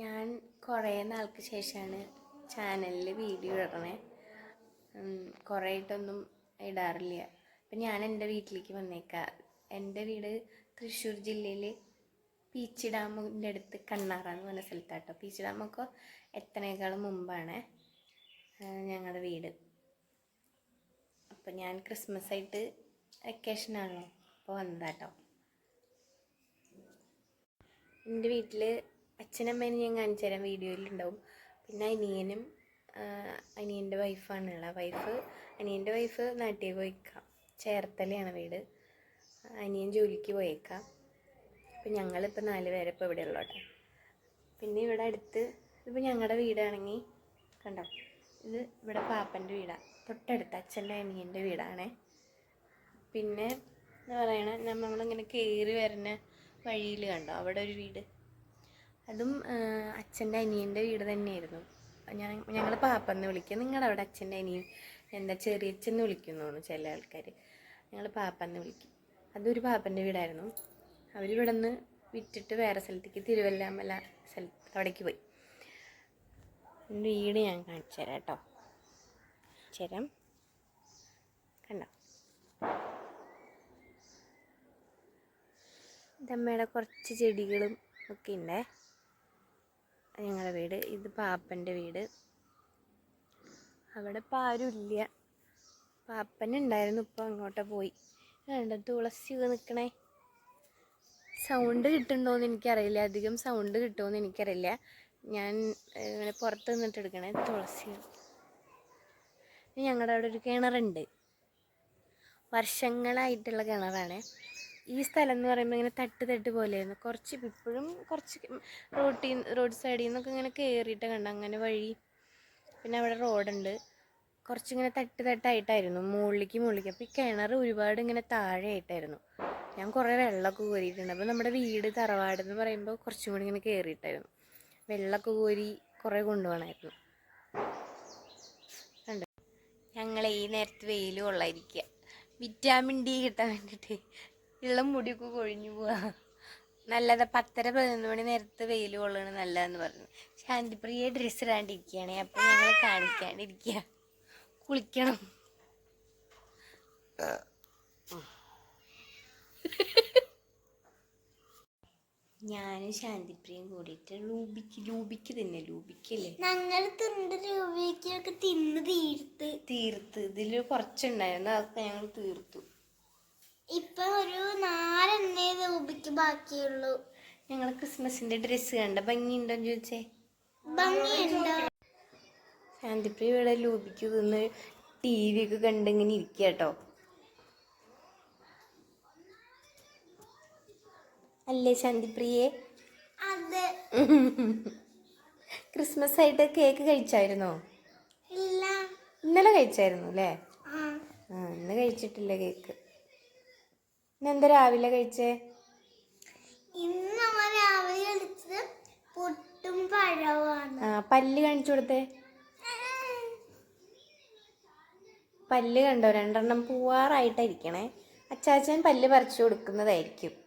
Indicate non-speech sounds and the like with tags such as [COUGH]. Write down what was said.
ഞാൻ കുറേ നാൾക്ക് ശേഷമാണ് ചാനലിൽ വീഡിയോ ഇടണേ. കുറേ ആയിട്ടൊന്നും ഇടാറില്ല. അപ്പം ഞാൻ എന്റെ വീട്ടിലേക്ക് വന്നേക്കാം. എന്റെ വീട് തൃശ്ശൂർ ജില്ലയിൽ പീച്ചി ഡാമിന്റെ അടുത്ത് കണ്ണാറാന്ന് പറഞ്ഞ സ്ഥലത്താട്ടോ. പീച്ചി ഡാമൊക്കെ എത്തണേക്കാളും മുമ്പാണ് ഞങ്ങളുടെ വീട്. അപ്പം ഞാൻ ക്രിസ്മസ് ആയിട്ട് വെക്കേഷനാണല്ലോ അപ്പോൾ വന്നതാട്ടോ. എന്റെ വീട്ടിൽ അച്ഛനമ്മേനെ ഞാൻ കാണിച്ചു തരാം വീഡിയോയിലുണ്ടാവും. പിന്നെ അനിയനും അനിയന്റെ വൈഫാണുള്ള വൈഫ് അനിയന്റെ വൈഫ് നാട്ടിൽ പോയിക്കാം. ചേർത്തലയാണ് വീട്. അനിയൻ ജോലിക്ക് പോയേക്കാം. അപ്പം ഞങ്ങളിപ്പോൾ നാല് പേരെ ഇപ്പോൾ ഇവിടെ ഉള്ളോട്ടെ പിന്നെ ഇവിടെ അടുത്ത് ഇതിപ്പോൾ ഞങ്ങളുടെ വീടാണെങ്കിൽ കണ്ടോ? ഇത് ഇവിടെ പാപ്പന്റെ വീടാണ് തൊട്ടടുത്ത് അച്ഛന്റെ അനിയന്റെ വീടാണേ. പിന്നെ എന്താ പറയണേ നമ്മളിങ്ങനെ കയറി വരുന്ന വഴിയിൽ കണ്ടോ? അവിടെ ഒരു വീട്. അതും അച്ഛന്റെ അനിയന്റെ വീട് തന്നെയായിരുന്നു. ഞാൻ ഞങ്ങൾ പാപ്പെന്ന് വിളിക്കുക നിങ്ങളുടെ അവിടെ അച്ഛന്റെ അനിയൻ എന്താ ചെറിയച്ഛന്ന് വിളിക്കുന്നു ചില ആൾക്കാർ ഞങ്ങൾ പാപ്പെന്ന് വിളിക്കും. അതൊരു പാപ്പന്റെ വീടായിരുന്നു. അവരിവിടെ നിന്ന് വിറ്റിട്ട് വേറെ സ്ഥലത്തേക്ക് തിരുവല്ലാമല സ്ഥലത്ത് അവിടേക്ക് പോയി. വീട് ഞാൻ കാണിച്ചു തരാം കേട്ടോ. ചേരാം കണ്ടോ? ഇതമ്മയുടെ കുറച്ച് ചെടികളും ഒക്കെ ഉണ്ടേ ഞങ്ങളുടെ വീട്. ഇത് പാപ്പന്റെ വീട്. അവിടെ ഇപ്പം ആരും ഇല്ല. പാപ്പൻ ഉണ്ടായിരുന്നു ഇപ്പം അങ്ങോട്ട് പോയി. കണ്ട തുളസി നിൽക്കണേ സൗണ്ട് കിട്ടുന്നുണ്ടോയെന്ന് എനിക്കറിയില്ല. അധികം സൗണ്ട് കിട്ടുമോയെന്ന് എനിക്കറിയില്ല. ഞാൻ ഇങ്ങനെ പുറത്ത് നിന്നിട്ട് എടുക്കണേ തുളസി. ഞങ്ങളുടെ അവിടെ ഒരു കിണറുണ്ട്. വർഷങ്ങളായിട്ടുള്ള കിണറാണ്. ഈ സ്ഥലം എന്ന് പറയുമ്പോൾ ഇങ്ങനെ തട്ട് തട്ട് പോലെയായിരുന്നു. കുറച്ച് ഇപ്പോഴും കുറച്ച് റോട്ടിൽ റോഡ് സൈഡിൽ നിന്നൊക്കെ ഇങ്ങനെ കയറിയിട്ട് കണ്ട. അങ്ങനെ വഴി പിന്നെ അവിടെ റോഡുണ്ട്. കുറച്ചിങ്ങനെ തട്ട് തട്ടായിട്ടായിരുന്നു. മുകളിലേക്ക് മുകളിലേക്ക്. അപ്പോൾ ഈ കിണർ ഒരുപാട് ഇങ്ങനെ താഴെ ആയിട്ടായിരുന്നു ഞാൻ കുറേ വെള്ളമൊക്കെ കോരിയിട്ടുണ്ട്. അപ്പോൾ നമ്മുടെ വീട് തറവാട് എന്ന് പറയുമ്പോൾ കുറച്ചും കൂടി ഇങ്ങനെ കയറിയിട്ടായിരുന്നു വെള്ളമൊക്കെ കോരി കുറേ കൊണ്ടുപോകണമായിരുന്നു. കണ്ടോ? ഈ നേരത്ത് വെയിൽ കൊള്ളായിരിക്കുക വിറ്റാമിൻ ഡി കിട്ടാൻ വേണ്ടിയിട്ട് ഇളം മുടിയൊക്കെ കൊഴിഞ്ഞു പോവാ. നല്ലത് പത്തര പതിനൊന്ന് മണി നേരത്തെ വെയിൽ കൊള്ളണ നല്ലതെന്ന് പറഞ്ഞു. ശാന്തിപ്രിയ ഡ്രസ്സ് ഇടാണ്ടിരിക്കുകയാണ്. അപ്പം ഞങ്ങൾ കാണിക്കാണ്ടിരിക്കുക കുളിക്കണം. ഞാനും ശാന്തിപ്രിയും കൂടിയിട്ട് ലൂബിക്ക് ലൂബിക്ക് തിന്നെ ലൂബിക്കല്ലേ? ഞങ്ങൾ തിണ്ട് രൂപയ്ക്കൊക്കെ തിന്ന് തീർത്ത്. തീർത്ത്. ഇതിൽ കുറച്ചുണ്ടായിരുന്നു. അതൊക്കെ ഞങ്ങൾ തീർത്തു. ഇപ്പൊ ഒരു ബാക്കിയുള്ളു. ഞങ്ങൾ ക്രിസ്മസിന്റെ ഡ്രസ് കണ്ട. ഭംഗിയുണ്ടോ ചോദിച്ചേ? ഭംഗിയുണ്ടോ? ശാന്തിപ്രിയ ഇവിടെ ലൂപിക്ക് നിന്ന് ടി വി ഒക്കെ കണ്ടിങ്ങനെ ഇരിക്കുക കേട്ടോ അല്ലേ ശാന്തിപ്രിയെ? അതെ. [LAUGHS] ക്രിസ്മസ് ആയിട്ട് കേക്ക് കഴിച്ചായിരുന്നോ? ഇല്ല. ഇന്നലെ കഴിച്ചായിരുന്നു അല്ലേ? ആ. ഇന്ന് കഴിച്ചിട്ടില്ല കേക്ക് ഇന്നെന്താ രാവിലെ കഴിച്ചേ? പല്ല് കാണിച്ചു കൊടുത്തേ. പല്ല് കണ്ടോ? രണ്ടെണ്ണം പൂവാറായിട്ടായിരിക്കണേ അച്ചാച്ചൻ പല്ല് പറിച്ചു കൊടുക്കുന്നതായിരിക്കും.